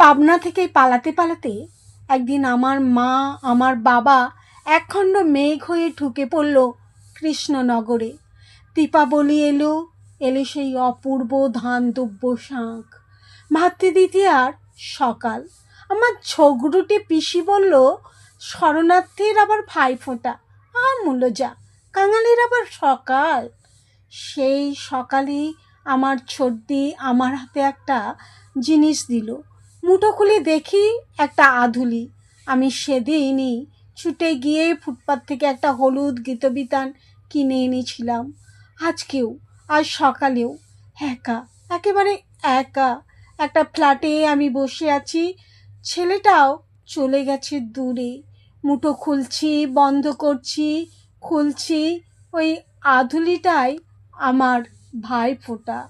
পাবনা থেকে পালাতে পালাতে একদিন আমার মা, আমার বাবা একখণ্ড মেঘ হয়ে ঢুকে পড়ল কৃষ্ণনগরে। দীপাবলি এলো এলো সেই অপূর্ব ধান দুব্য শাঁখ ভাতৃদ্বিতীয়ার সকাল। আমার ঝগড়ুটে পিসি বলল, শরণার্থীর আবার ভাইফোঁটা আর মূল্য যা, কাঙালির আবার সকাল। সেই সকালে আমার ছোটদি আমার হাতে একটা জিনিস দিল। মুঠো খুলে দেখি একটা আধুলি। আমি সেদিনই ছুটে গিয়ে ফুটপাত থেকে একটা হলুদ গীতবিতান কিনে এনেছিলাম। আজকেও আজ সকালেও একা, একেবারে একা। একটা ফ্ল্যাটে আমি বসে আছি, ছেলেটাও চলে গেছে দূরে। মুঠো খুলছি, বন্ধ করছি, খুলছি, ওই আধুলিটাই আমার ভাই ফোটা